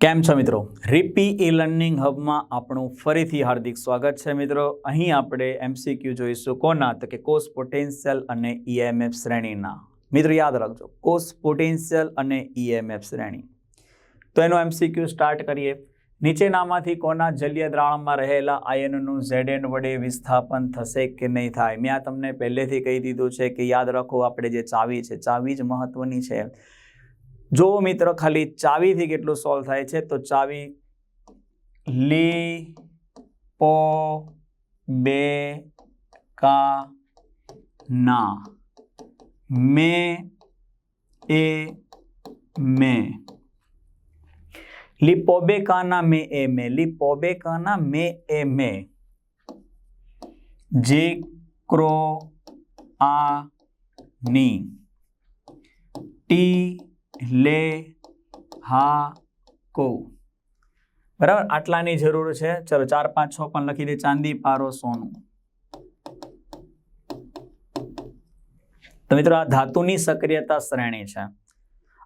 કેમ છો મિત્રો? રીપી ઈ લર્નિંગ હબમાં આપણું ફરીથી હાર્દિક સ્વાગત છે મિત્રો. અહીં આપણે એમસીક્યુ જોઈશું કોના તો કે કોસ પોટેન્શિયલ અને ઈએમએફ શ્રેણીના. મિત્રો, યાદ રાખજો કોસ પોટેન્શિયલ અને ઈએમએફ શ્રેણી. તો એનો એમસીક્યુ સ્ટાર્ટ કરીએ. નીચેનામાંથી કોના જલીય દ્રાવણમાં રહેલા આયનનું ઝેડએન વડે વિસ્થાપન થશે કે નહીં થાય? મેં આ તમને પહેલેથી કહી દીધું છે કે યાદ રાખો, આપણે જે ચાવી છે, ચાવી જ મહત્વની છે. જો મિત્ર ખાલી ચાવીથી કેટલું સોલ્વ થાય છે, તો ચાવી લી પો બે કા ના મે એ મે. લિપોબે કાના મે એ મે. લિપોબે કાના મે એ મે. જે ક્રો આ ની ટી લે, હા, કો. બરાબર? આટલાની જરૂર છે. ચલો, ચાર, પાંચ, છ પણ લખી દે. ચાંદી, પારો, સોનું. તો મિત્રો, આ ધાતુની સક્રિયતા શ્રેણી છે.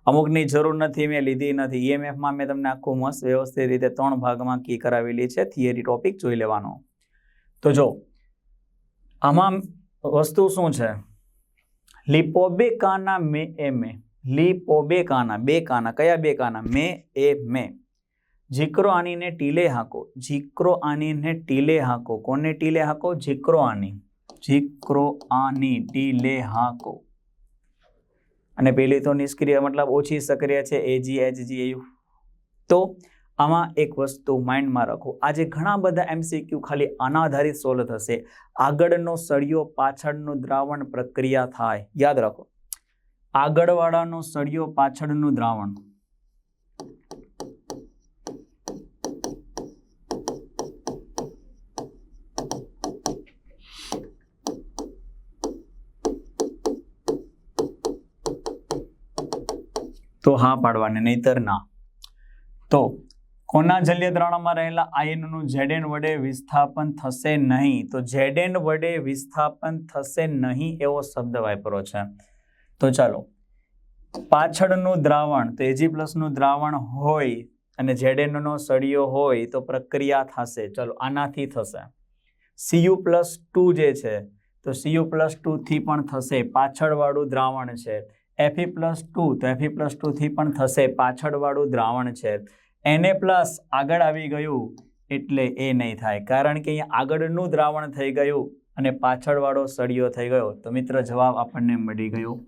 અમુકની જરૂર નથી, મેં લીધી નથી. ઈએમએફમાં મેં તમને આખું મસ્ત વ્યવસ્થિત રીતે ત્રણ ભાગમાં કી કરાવેલી છે. થિયરી ટોપિક જોઈ લેવાનો. તો જો, આમાં વસ્તુ શું છે? લિપોબેકાના મે એ. મે લીપો બે કાના બે કાના, કયા બે કાના? મે, એ, મે. જીકરો આનીને ટીલે હાકો. જીકરો આનીને ટીલે હાકો. કોને ટીલે હાકો? જીકરો આની. જીકરો આની ટીલે હાકો. અને પેલી તો નિષ્ક્રિય મતલબ ઓછી સક્રિય છે એજી એચજી એવું તો આમાં એક વસ્તુ માઇન્ડમાં રાખો. આજે ઘણા બધા એમસીક્યુ ખાલી અનાધારિત સોલ્વ થશે. આગળનો સળિયો પાછળનું દ્રાવણ પ્રક્રિયા થાય. યાદ રાખો. આગળવાળાનો સળિયો પાછળનું દ્રાવણ. તો હા પાડવાને નહીતર ના. તો કોના જલ્ય દ્રાવણમાં રહેલા આયનનું ઝેડેન વડે વિસ્થાપન થશે નહીં? તો ઝેડેન વડે વિસ્થાપન થશે નહીં એવો શબ્દ વાપરો છે. તો ચાલો, પાછળનું દ્રાવણ, તો એજી પ્લસનું દ્રાવણ હોય અને ઝેડેનનો સળિયો હોય તો પ્રક્રિયા થશે. ચલો, આનાથી થશે. સીયુ પ્લસ ટુ જે છે, તો સીયુ પ્લસ ટુથી પણ થશે. પાછળવાળું દ્રાવણ છે. એફી પ્લસ ટુ તો એફી પ્લસ ટુથી પણ થશે. પાછળવાળું દ્રાવણ છે. એને પ્લસ આગળ આવી ગયું એટલે એ નહીં થાય. કારણ કે અહીંયા આગળનું દ્રાવણ થઈ ગયું અને પાછળવાળો સળિયો થઈ ગયો. તો મિત્ર, જવાબ આપણને મળી ગયો.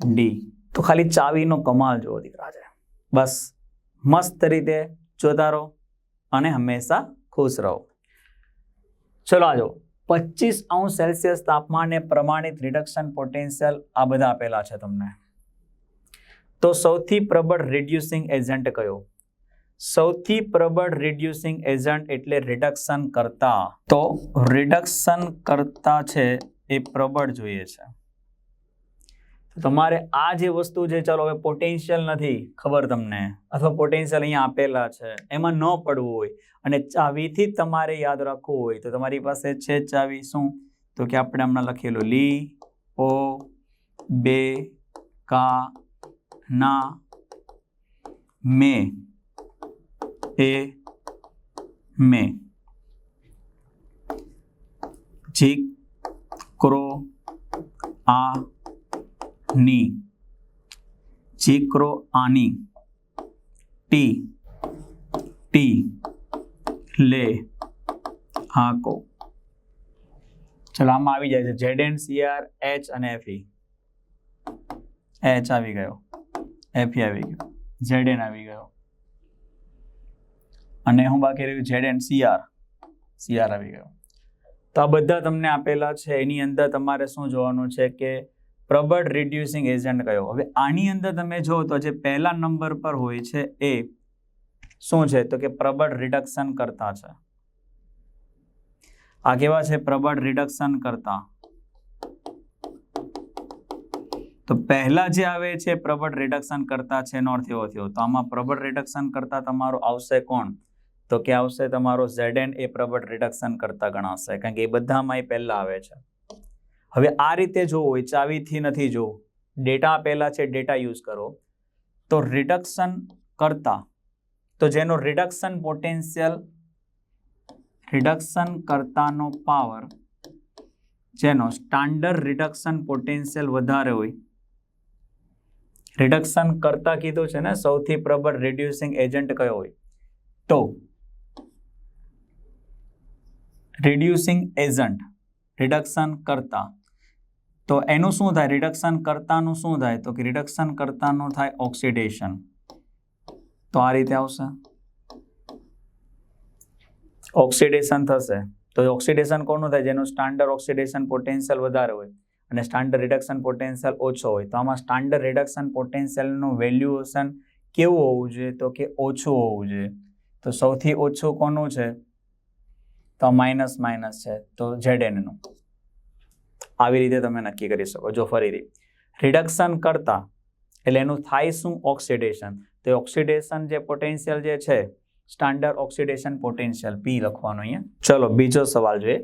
ડી તો ખાલી ચાવીનો કમાલ જુઓ દીકરા છે. બસ, મસ્ત રીતે જોતા રહો અને હંમેશા ખુશ રહો. ચલો આજો પચીસ અંશ સેલ્સિયસ તાપમાને પ્રમાણિત રિડક્શન પોટેન્શિયલ આ બધા આપેલા છે તમને. તો સૌથી પ્રબળ રિડ્યુસિંગ એજન્ટ કયો? સૌથી પ્રબળ રિડ્યુસિંગ એજન્ટ એટલે રિડક્શન કરતા. તો રિડક્શન કરતા છે એ પ્રબળ જોઈએ છે. તમારે આ જે વસ્તુ છે, ચાલો હવે પોટેન્શિયલ નથી ખબર તમને, અથવા પોટેન્શિયલ અહીંયા આપેલા છે, એમાં ન પડવું હોય, અને ચાવીથી તમારે યાદ રાખવું હોય, તો તમારી પાસે છે ચાવી શું? તો કે આપણે હમણાં લખેલું, લી, ઓ, બે, કા, ના, મે, એ, મે. જી, ક્રો, આ ની ચીક્રો આની ટી ટી લે આકો ચલો, આમાં આવી જાય છે. ઝેડ એન સીઆર એચ અને એફઈ એચ આવી ગયો. એફઈ આવી ગયો. ઝેડ એન આવી ગયો. અને હું બાકી રહ્યું ઝેડ એન સીઆર સીઆર આવી ગયો. તો આ બધા તમને આપેલા છે. એની અંદર તમારે શું જોવાનું છે કે પ્રબળ રિડ્યુસિંગ એજન્ટ કયો? હવે આની અંદર તમે જો તો જે પહેલા નંબર પર હોય છે એ શું છે? તો કે પ્રબળ રિડક્શન કરતા છે. આ કેવા છે? પ્રબળ રિડક્શન કરતા. તો પહેલા જે આવે છે પ્રબળ રિડક્શન કરતા છે નોર્થ એવો થયો. તો આમાં પ્રબળ રિડક્શન કરતા તમારું આવશે કોણ? તો કે આવશે તમારો ઝેડ એ પ્રબળ રિડક્શન કરતા ગણાશે. કારણ કે એ બધામાં એ પહેલા આવે છે. હવે આ રીતે જોવું હોય ચાવીથી નથી જોવું ડેટા આપેલા છે ડેટા યુઝ કરો, તો રિડક્શન કરતા, તો જેનો રિડક્શન પોટેન્શિયલ રિડક્શન કરતાનો પાવર જેનો સ્ટાન્ડર્ડ રિડક્શન પોટેન્શિયલ વધારે હોય રિડક્શન કરતા કીધું છે ને, સૌથી પ્રબળ રિડ્યુસિંગ એજન્ટ કયો હોય, તો રિડ્યુસિંગ એજન્ટ રિડક્શન કરતા તો એનું શું થાય? રિડક્શન કરતાનું શું થાય? તો કે રિડક્શન કરતાનું થાય ઓક્સિડેશન તો આ રીતે આવશે. ઓક્સિડેશન થશે. તો ઓક્સિડેશન કોનું થાય? જેનું સ્ટાન્ડર્ડ ઓક્સિડેશન પોટેન્શિયલ વધારે હોય. અને સ્ટાન્ડર્ડ રિડક્શન પોટેન્શિયલ ઓછો હોય. તો આમાં સ્ટાન્ડર્ડ રિડક્શન પોટેન્શિયલનું વેલ્યુએશન કેવું હોવું જોઈએ? તો કે ઓછું હોવું જોઈએ. તો સૌથી ઓછું કોનું છે? તો માઇનસ માઇનસ છે. તો ઝેડ એનનું આવી રીતે તમે નક્કી કરી શકો જો ફરીથી રિડક્શન કરતા, એટલે એનું થાય શું? ઓક્સિડેશન તો ઓક્સિડેશન જે પોટેન્શિયલ જે છે સ્ટાન્ડર્ડ ઓક્સિડેશન પોટેન્શિયલ પી લખવાનું અહીંયા. ચલો, બીજો સવાલ જોઈએ.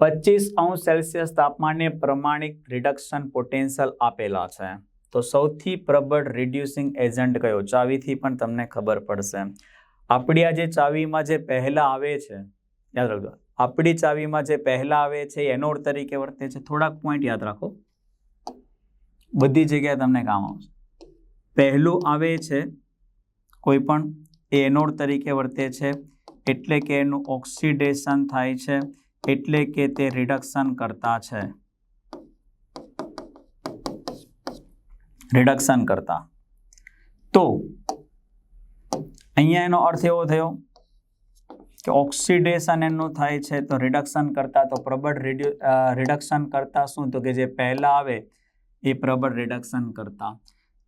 પચીસ અંશ સેલ્સિયસ તાપમાને પ્રમાણિક રિડક્શન પોટેન્શિયલ આપેલા છે. તો સૌથી પ્રબળ રિડ્યુસિંગ એજન્ટ કયો? ચાવીથી પણ તમને ખબર પડશે. આપણી આ જે ચાવીમાં જે પહેલા આવે છે, યાદ રાખજો. આપણી ચાવીમાં જે પહેલા આવે છે, એનોડ તરીકે વર્તે છે, થોડાક પોઈન્ટ યાદ રાખો. બધી જગ્યાએ તમને કામ આવશે. પહેલું આવે છે, કોઈ પણ એ એનોડ તરીકે વર્તે છે, એટલે કે એનું ઓક્સિડેશન થાય છે, એટલે કે તે રિડક્શન કરતા છે. રિડક્શન કરતા. તો, અહીંયા એનો અર્થ એવો થયો કે ઓક્સિડેશન એનું થાય છે, તો રિડક્શન કરતાં, તો પ્રબળ રિડક્શન કરતા શું? તો કે જે પહેલાં આવે, એ પ્રબળ રિડક્શન કરતાં.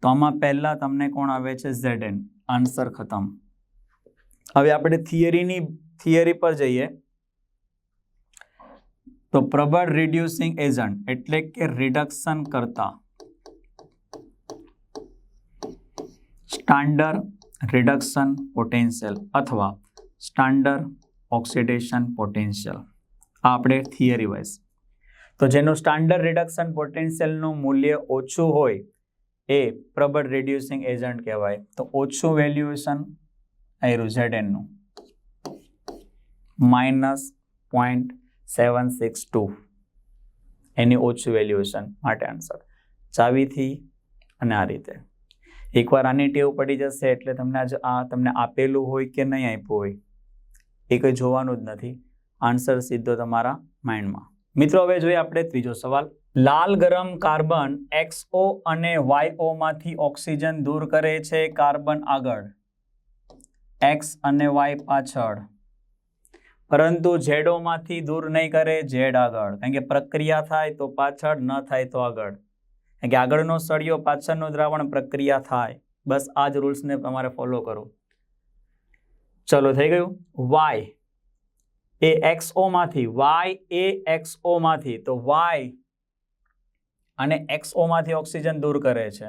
તો આમાં પહેલાં તમને કોણ આવે છે? ઝેડ એન આન્સર ખતમ. હવે આપણે થિયરીની થિયરી પર જઈએ. તો પ્રબળ રિડ્યુસિંગ એજન્ટ એટલે કે રિડક્શન કરતા. સ્ટાન્ડર્ડ રિડક્શન પોટેન્શિયલ અથવા સ્ટાન્ડર્ડ ઓક્સિડેશન પોટેન્શિયલ. આ આપણે થિયરી વાઇઝ. તો જેનું સ્ટાન્ડર્ડ રિડક્શન પોટેન્શિયલનું મૂલ્ય ઓછું હોય, એ પ્રબળ રિડ્યુસિંગ એજન્ટ કહેવાય. તો ઓછું વેલ્યુએશન આવ્યું Z minus point seven six two એની ઓછું વેલ્યુએશન માટે આન્સર ચાવીથી અને આ રીતે. એકવાર આની ટેવ પડી જશે એટલે તમને આ તમને આપેલું હોય કે નહીં આપ્યું હોય એ કંઈ જોવાનું જ નથી. આન્સર સીધો તમારા માઇન્ડમાં મિત્રો, હવે જોઈએ આપણે ત્રીજો સવાલ. લાલ ગરમ કાર્બન એક્સઓ અને વાયઓ માંથી ઓક્સિજન દૂર કરે છે કાર્બન આગળ. એક્સ અને વાય પાછળ. પરંતુ ઝેડોમાંથી દૂર નહીં કરે ઝેડ આગળ. કારણ કે પ્રક્રિયા થાય તો પાછળ, ન થાય તો આગળ. કારણ કે આગળનો સળિયો પાછળનો દ્રાવણ પ્રક્રિયા થાય. બસ આ જ રૂલ્સને તમારે ફોલો કરો. ચલો થઈ ગયું. વાય એ એક્સઓમાંથી વાય એ એક્સઓમાંથી તો વાય અને એક્સઓમાંથી ઓક્સિજન દૂર કરે છે.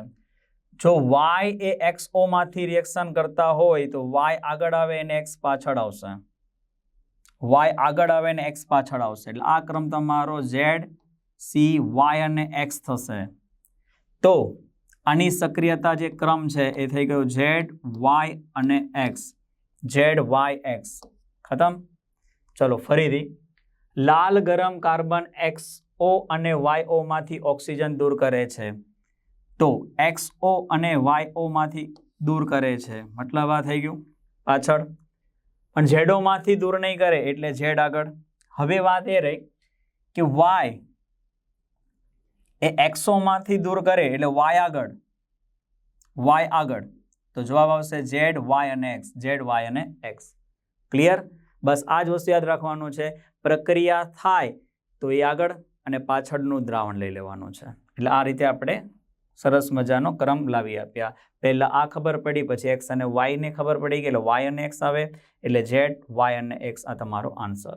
જો વાય એ એક્સઓમાંથી રિએક્શન કરતા હોય, તો વાય આગળ આવે અને એક્સ પાછળ આવશે. વાય આગળ આવે અને એક્સ પાછળ આવશે. એટલે આ ક્રમ તમારો ઝેડ સી વાય અને એક્સ થશે. તો આની સક્રિયતા જે ક્રમ છે, એ થઈ ગયો ઝેડ વાય અને એક્સ ઝેડ વાય એક્સ. ખતમ? ચલો, ફરીથી. લાલ ગરમ કાર્બન એક્સ ઓ અને વાય ઓમાંથી ઓક્સિજન દૂર કરે છે. તો એક્સ ઓ અને વાય ઓમાંથી દૂર કરે છે. મતલબ આ થઈ ગયું. પાછળ. પણ ઝેડોમાંથી દૂર નહીં કરે, એટલે ઝેડ આગળ. હવે વાત એ રહી કે વાય એ એક્સોમાંથી દૂર કરે, એટલે વાય આગળ. વાય આગળ. તો જવાબ આવશે ઝેડ, વાય અને એક્સ. ઝેડ, વાય અને એક્સ. ક્લિયર બસ આ જ વસ્તુ યાદ રાખવાનું છે. પ્રક્રિયા થાય તો એ આગળ અને પાછળનું દ્રાવણ લઈ લેવાનું છે. એટલે આ રીતે આપણે સરસ મજાનો ક્રમ લાવી આપ્યા. પહેલાં આ ખબર પડી, પછી એક્સ અને વાયને ખબર પડી ગઈ, એટલે વાય અને એક્સ આવે. એટલે ઝેડ, વાય અને એક્સ આ તમારો આન્સર.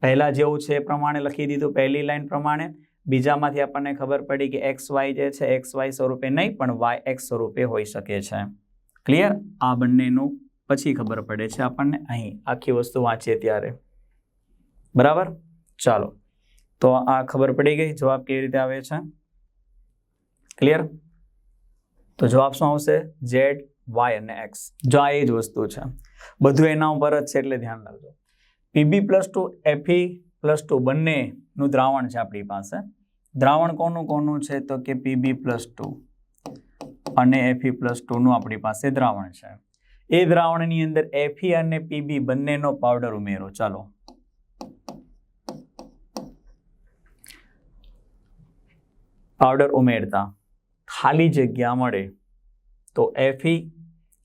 પહેલાં જેવું છે એ પ્રમાણે લખી દીધું, પહેલી લાઈન પ્રમાણે. બીજામાંથી આપણને ખબર પડી કે એક્સ વાય જે છે, એક્સ વાય સ્વરૂપે નહીં, પણ વાય એક્સ સ્વરૂપે હોઈ શકે છે. ક્લિયર આ બંનેનું પછી ખબર પડે છે આપણને. અહીં આખી વસ્તુ વાંચીએ ત્યારે. બરાબર? ચાલો. તો આ ખબર પડી ગઈ. જવાબ કેવી રીતે આવે છે? ક્લિયર તો જવાબ શું આવશે? ઝેડ, વાય અને એક્સ. જો આ એ જ વસ્તુ છે. બધું એના ઉપર જ છે એટલે ધ્યાન રાખજો. PB plus two એફી plus two બંનેનું દ્રાવણ છે આપણી પાસે. દ્રાવણ કોનું કોનું છે? તો કે પીબી પ્લસ ટુ અને એફી પ્લસ ટુનું આપણી પાસે દ્રાવણ છે. એ દ્રાવણની અંદર એફી અને પીબી બંનેનો પાવડર ઉમેરો. ચાલો. પાવડર ઉમેરતા ખાલી જગ્યા મળે તો એફી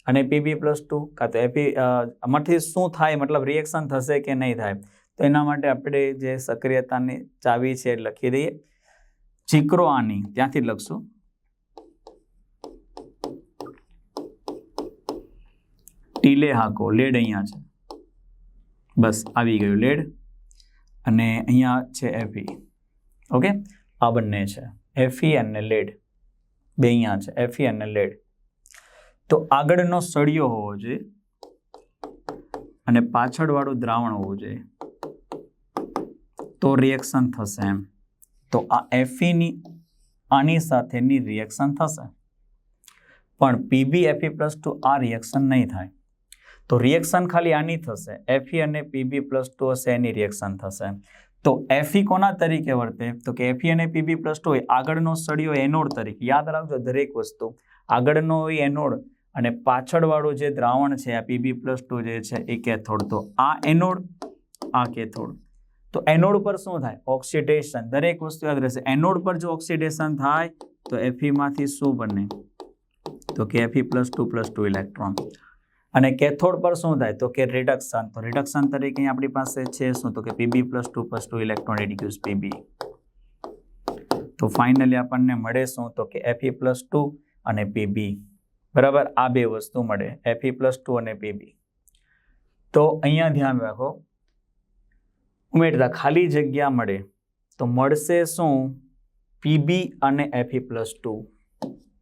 અને પીબી પ્લસ ટુ કાં તો એફી આમાંથી શું થાય? મતલબ રિએક્શન થશે કે નહીં થાય? તો એના માટે આપણે જે સક્રિયતાની ચાવી છે લખી દઈએ. ચીકરો આની, ત્યાંથી લખશું. ટીલે હાકો, લેડ અહીંયા છે. બસ, આવી ગયું લેડ. અને અહીંયા છે એફી ઓકે? આ બંને છે. એફી અને લેડ. બે અહીંયા છે. એફી અને લેડ. તો આગળનો સળિયો હોવો જોઈએ. અને પાછળવાળું દ્રાવણ હોવું જોઈએ. તો રિએક્શન થશે એમ. તો આ એફીની, આની સાથેની રિએક્શન થશે. પણ PB F E plus two આ રિએક્શન નહીં થાય. તો રિએક્શન ખાલી આની થશે. એફી અને પીબી પ્લસ ટુ હશે, એની રિએક્શન થશે તો એફી કોના તરીકે વર્તે? તો કે એફી અને પીબી પ્લસ ટુ આગળનો સળિયો એનોડ તરીકે, યાદ રાખજો દરેક વસ્તુ, આગળનો હોય એનોડ અને પાછળવાળું જે દ્રાવણ છે, આ પીબી પ્લસ ટુ જે છે, એ કેથોડ. તો આ એનોડ, આ કેથોડ. તો એનોડ પર શું થાય? ઓક્સિડેશન. દરેક વસ્તુ યાદ રહેશે. એનોડ પર જો ઓક્સિડેશન થાય, તો એફીમાંથી શું બને? તો કે F E plus two plus two electron અને કેથોડ પર શું થાય? તો કે રિડક્શન તો રિડક્શન તરીકે આપણી પાસે છે શું? તો કે PB plus two plus two electron reduce PB તો ફાઇનલી આપણને મળે શું? તો કે એફી પ્લસ ટુ અને પીબી બરાબર? આ બે વસ્તુ મળે. એફઈ પ્લસ ટુ અને પીબી તો અહીંયા ધ્યાન રાખો. ઉમેરતા ખાલી જગ્યા મળે તો મળશે શું? પીબી અને એફી પ્લસ ટુ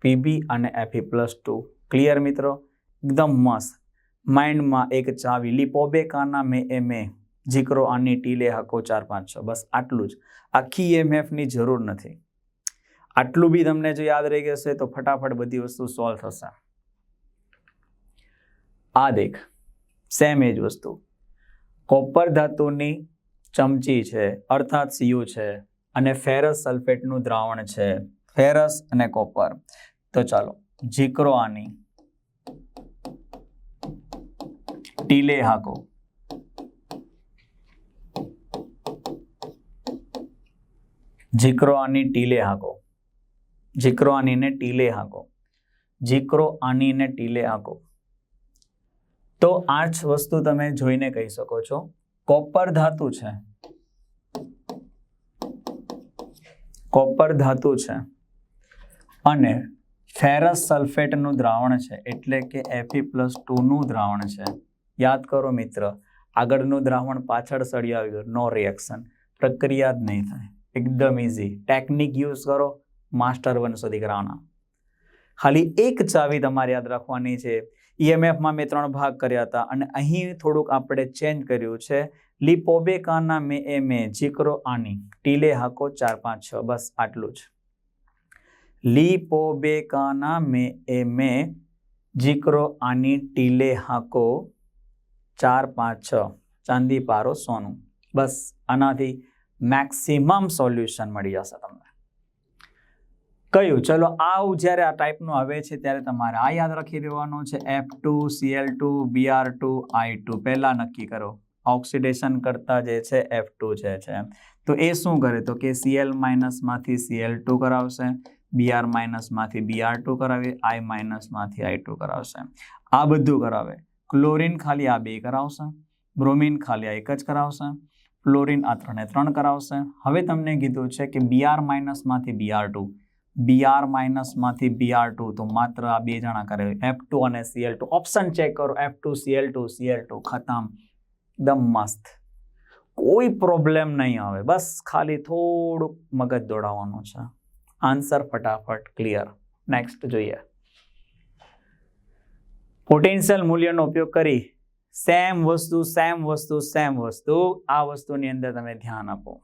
પીબી અને એફી પ્લસ ટુ ક્લિયર મિત્રો? એકદમ મસ્ત. માઇન્ડમાં એક ચાવી લીપોબે કાના મે એ મેં. જીકરો આની ટીલે હકો ચાર પાંચ છ. બસ આટલું જ. આખી એમએફની જરૂર નથી. આટલું બી તમને જો યાદ રહી ગયું તો ફટાફટ બધી વસ્તુ સોલ્વ થશે. આ દેખ. સેમ એ જ વસ્તુ. કોપર ધાતુની ચમચી છે, અર્થાત સીયુ છે અને ફેરસ સલ્ફેટનું દ્રાવણ છે, ફેરસ અને કોપર. તો ચાલો, જીકરો આની. ટીલે હાકો. જીકરો આની ટીલે હાકો. જીકરો આનીને ટીલે હાકો. જીકરો આનીને ટીલે હાકો. તો આ જ વસ્તુ તમે જોઈને કહી શકો છો. કોપર ધાતુ છે. કોપર ધાતુ છે. અને ફેરસ સલ્ફેટનું દ્રાવણ છે, એટલે કે એફી પ્લસ ટુનું દ્રાવણ છે. યાદ કરો મિત્ર, આગળનું દ્રાવણ પાછળ સળી આવી ગયું નો રિએક્શન પ્રક્રિયા જ નહીં થાય. એકદમ ઇઝી ટેકનિક યુઝ કરો માસ્ટર બનશો દીકરાના ખાલી એક ચાવી તમારે યાદ રાખવાની છે. ઈએમએફમાં મેં ત્રણ ભાગ કર્યા હતા અને અહીં થોડુંક આપણે ચેન્જ કર્યું છે. લિપોબેકાના મે એ મે જીકરો આની ટીલે હાકો ચાર પાંચ છ, બસ આટલું જ. લિપોબેકાના મે એ મે જીકરો આની ટીલે હાકો ચાર પાંચ છ, ચાંદી પારો સોનું. બસ આનાથી મેક્સિમમ સોલ્યુશન મળી જશે તમને. કયું? ચલો આવું જ્યારે આ ટાઈપનું આવે છે ત્યારે તમારે આ યાદ રાખી દેવાનું છે. F two CL two BR two I પહેલાં નક્કી કરો. ઓક્સિડેશન કરતા જે છે એફ જે છે. તો એ શું કરે? તો કે સીએલ માઇનસમાંથી સીએલ ટુ કરાવશે. બીઆર માઇનસમાંથી બીઆર ટુ કરાવે આઈ માઇનસમાંથી આઈ કરાવશે. આ બધું કરાવે. ક્લોરિન ખાલી આ બે કરાવશે. બ્રોમિન ખાલી આ એક જ કરાવશે. ફ્લોરિન આ ત્રણે ત્રણ કરાવશે. હવે તમને કીધું છે કે બીઆર માઇનસમાંથી બીઆર ટુ બીઆર માઇનસમાંથી બીઆર ટુ તો માત્ર આ બે જણા કરે એફ ટુ અને સીએલ ટુ ઓપ્શન ચેક કરો. F two CL two CL two ખતમ. એકદમ મસ્ત કોઈ પ્રોબ્લેમ નહીં આવે. બસ ખાલી થોડુંક મગજ દોડાવવાનું છે. આન્સર ફટાફટ ક્લિયર નેક્સ્ટ જોઈએ. પોટેન્શિયલ મૂલ્યનો ઉપયોગ કરી. સેમ વસ્તુ સેમ વસ્તુ સેમ વસ્તુ. આ વસ્તુની અંદર તમે ધ્યાન આપો.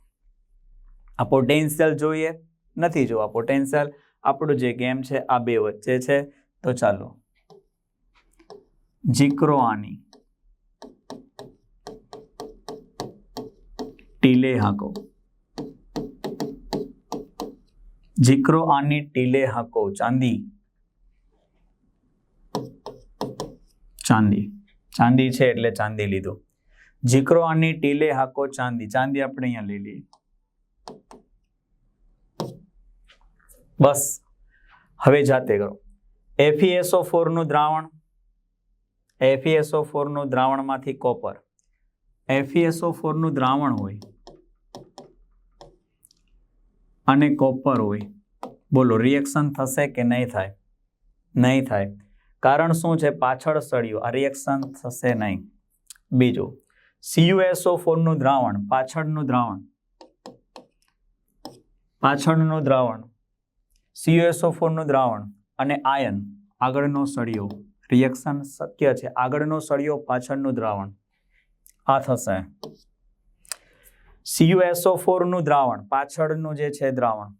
આ પોટેન્શિયલ જોઈએ. નથી જોવા. પોટેન્શિયલ આપણું જે ગેમ છે, આ બે વચ્ચે છે. તો ચાલો. જીકરો આની. ટીલે હાકો. જીકરો આની, ટીલે હાકો. ચાંદી. ચાંદી. ચાંદી છે એટલે ચાંદી લીધું. જીકરો આની, ટીલે હાકો, ચાંદી. ચાંદી આપણે અહીંયા લઈ લઈએ. બસ. હવે જાતે કરો. એફીએસઓ ફોરનું દ્રાવણ. F E S O ફોરનું દ્રાવણમાંથી copper. એફીએસઓ ફોરનું દ્રાવણ હોય અને કોપર હોય. બોલો રિએક્શન થશે કે નહીં થાય? નહીં થાય. કારણ શું છે? પાછળ સળિયું. આ રિએક્શન થશે નહીં. બીજું સીયુએસઓ ફોરનું દ્રાવણ. પાછળનું દ્રાવણ. પાછળનું દ્રાવણ. સીયુએસઓ ફોરનું દ્રાવણ અને આયન આગળનો સળિયો. રિએક્શન શક્ય છે. આગળનો સળિયો, પાછળનું દ્રાવણ. આ થશે. સીયુએસઓ ફોરનું દ્રાવણ, પાછળનું જે છે દ્રાવણ.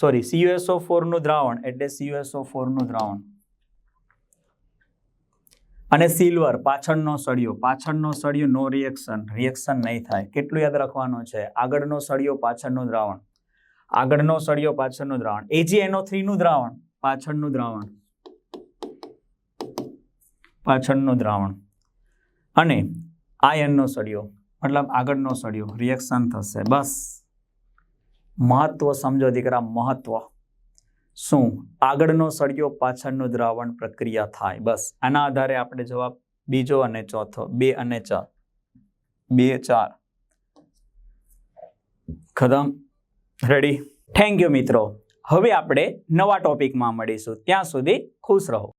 સોરી સીયુએસઓ ફોરનું દ્રાવણ એટલે સીયુએસઓ ફોરનું દ્રાવણ. અને સિલ્વર પાછળનો સળિયો. પાછળનો સળિયો નો રિએક્શન રિએક્શન નહીં થાય. કેટલું યાદ રાખવાનું છે? આગળનો સળિયો, પાછળનું દ્રાવણ. આગળનો સળિયો પાછળનું દ્રાવણ. એજીએનઓ થ્રીનું દ્રાવણ, પાછળનું દ્રાવણ. પાછળનું દ્રાવણ. અને આયનનો સળિયો, મતલબ આગળનો સળિયો રિએક્શન થશે. બસ. મહત્વ સમજો દીકરા, મહત્વ. શું? આગળનો સળિયો, પાછળનું દ્રાવણ પ્રક્રિયા થાય. બસ. આના આધારે આપણે જવાબ બીજો અને ચોથો. બે અને ચાર. બે, ચાર. ખતમ. રેડી થેન્ક યુ મિત્રો. હવે આપણે નવા ટોપિકમાં મળીશું. ત્યાં સુધી ખુશ રહો.